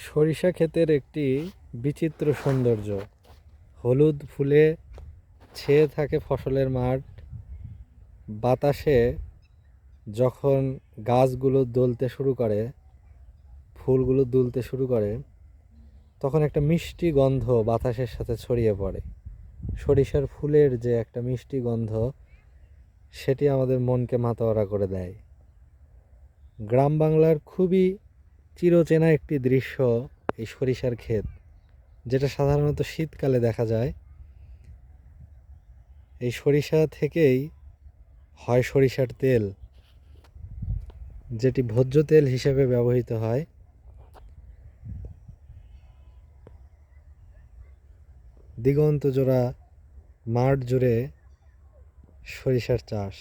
সরিষা ক্ষেতের একটি বিচিত্র সৌন্দর্য। হলুদ ফুলে ছেয়ে থাকে ফসলের মাঠ। বাতাসে যখন গাছগুলো দুলতে শুরু করে, ফুলগুলো দুলতে শুরু করে, তখন একটা মিষ্টি গন্ধ বাতাসের সাথে ছড়িয়ে পড়ে। সরিষার ফুলের যে একটা মিষ্টি গন্ধ, সেটি আমাদের মনকে মাতোয়ারা করে দেয়। গ্রাম বাংলার খুবই চিরচেনা একটি দৃশ্য এই সরিষার ক্ষেত, যেটা সাধারণত শীতকালে দেখা যায়। এই সরিষা থেকেই হয় সরিষার তেল, যেটি ভোজ্য তেল হিসেবে ব্যবহৃত হয়। দিগন্ত জোড়া মাঠ জুড়ে সরিষার চাষ।